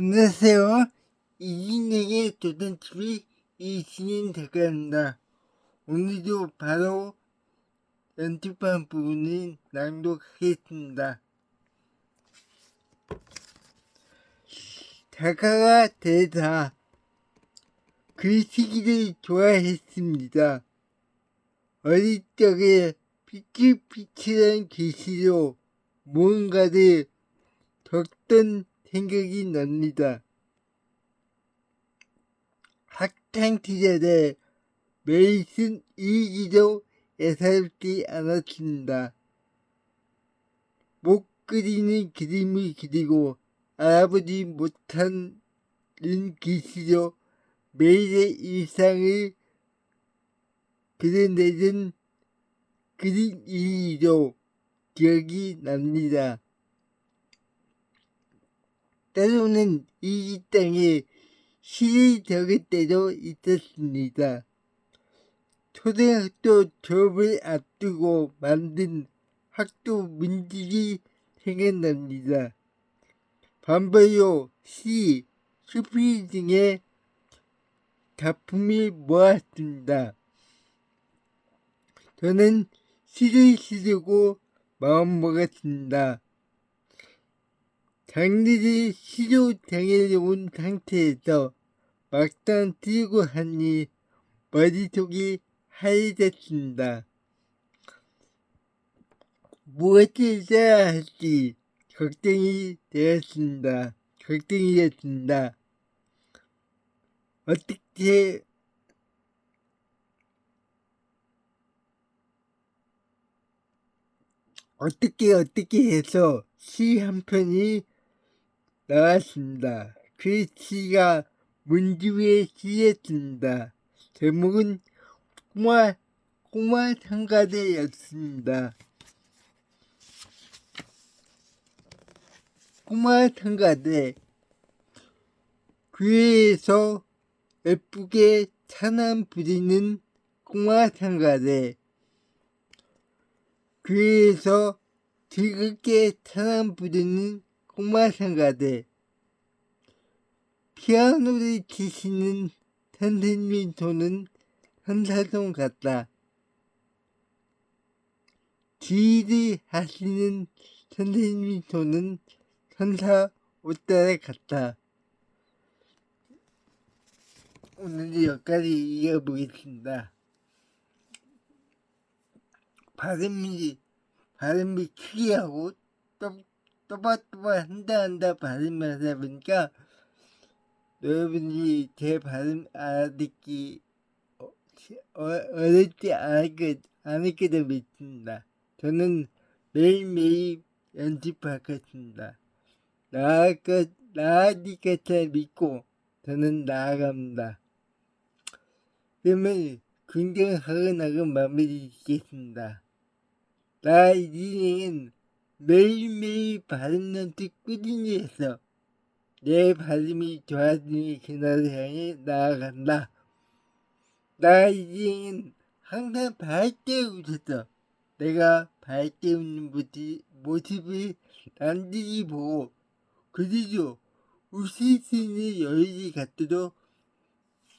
안녕하세요. 이진영의 도전TV 이진인 작가입니다. 오늘도 바로 연습한 부분을 낭독하겠습니다. 작가가 되다 글쓰기를 좋아했습니다. 어릴 적에 피치피치한 글씨로 무언가를 적던 생각이 납니다. 학창 시절에 쓴 일기도 예사롭지 않았습니다. 못 그리는 그림을 그리고 알아보지 못하는 글씨로 매일의 일상을 그려내는 그림 일기도 기억이 납니다. 때로는 이 땅에 시를 적을 때도 있었습니다. 초등학교 졸업을 앞두고 만든 학교 문집이 생각납니다. 반발로 시, 수필 등의 작품을 모았습니다. 저는 시를 쓰려고 마음먹었습니다. 장르를 시로 정해놓은 상태에서 막상 쓰고 하니 머릿속이 하얘졌습니다. 무엇을 써야 할지 걱정이 되었습니다. 걱정이 됐습니다. 어떻게 어떻게 어떻게 해서 시 한 편이 나왔습니다. 그 시가 문주의 시였습니다. 제목은 꼬마 꼬마 상가대였습니다. 꼬마 상가대 교회에서 예쁘게 찬양 부리는 꼬마 상가대 교회에서 즐겁게 찬양 부르는 꼬마 상가대 피아노를 치시는 선생님 손은 현사손 같다. 지휘를 하시는 선생님 손은 천사 옷자락 같다. 오늘 여기까지 이어보겠습니다. 발음이, 발음이 크게 하고, 또, 또박또박 한다 한다 발음을 하다 보니까, 여러분이 제 발음 알아듣기, 어, 어, 어렵지 않을, 않을 거라 믿습니다. 저는 매일매일 것, 나아질 것을 믿고, 저는 나아갑니다. 그러면 긍정하고 나고 마무리 짓겠습니다. 나 인생은 매일매일 발음 연습 꾸준히 해서 내 발음이 좋아지는 그날을 향해 나아간다. 나 인생은 항상 밝게 웃었어. 내가 밝게 웃는 모습, 모습을 남들이 보고 그리고 웃을 수 있는 여유를 갖도록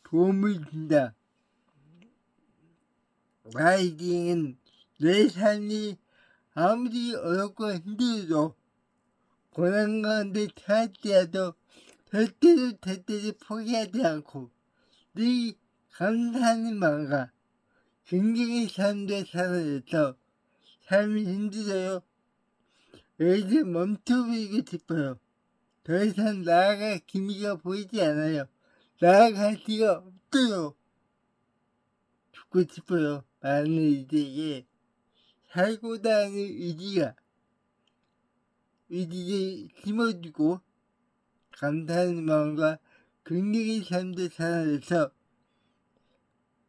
도움을 준다. 나에게는 내 삶이 아무리 어렵고 힘들어도 고난 가운데 탈때라도 절대로 절대로 포기하지 않고 늘 감사하는 마음과 굉장히 삶을 살아내서 삶이 힘들어요. 여기서 멈춰버리고 싶어요. 더 이상 나아갈 기미가 보이지 않아요. 나아갈 수가 없어요. 죽고 싶어요. 많은 이들에게 살고자 하는 의지가 의지를 심어주고 감사하는 마음과 긍정의 삶을 살아내서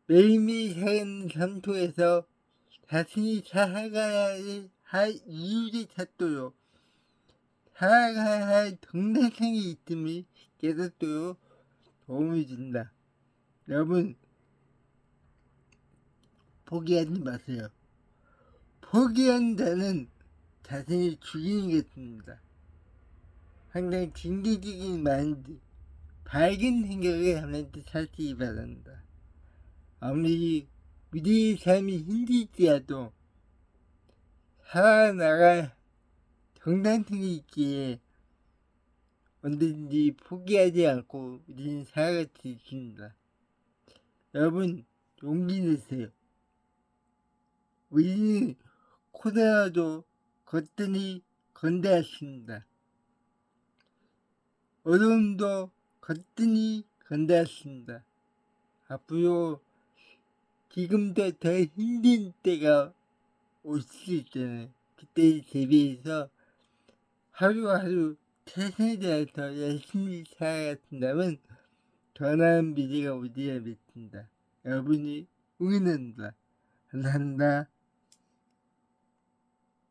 매일매일 사는 삶 속에서 자신이 살아가야 할 이유를 찾도록 살아가야 할 정체성이 있음을 깨닫도록 도움을 준다. 여러분 포기하지 마세요. 포기한 자는 자신을 죽이는 것입니다. 항상 긍정적인 마인드, 밝은 생각을 하면서 살기 바란다. 아무리 우리의 삶이 힘들지라도 살아나갈 정당성이 있기에 언제든지 포기하지 않고 우리는 살아갈 수 있습니다. 여러분 용기 내세요. 우리는 코로나도 거뜬히 건대했습니다. 어려움도 거뜬히 건대했습니다. 앞으로 지금도 더 힘든 때가 올 수 있잖아요. 그때 대비해서 하루하루 최선을 다해서 열심히 살아간다면 더 나은 미래가 오리라 믿습니다. 여러분이 응원합니다. 감사합니다.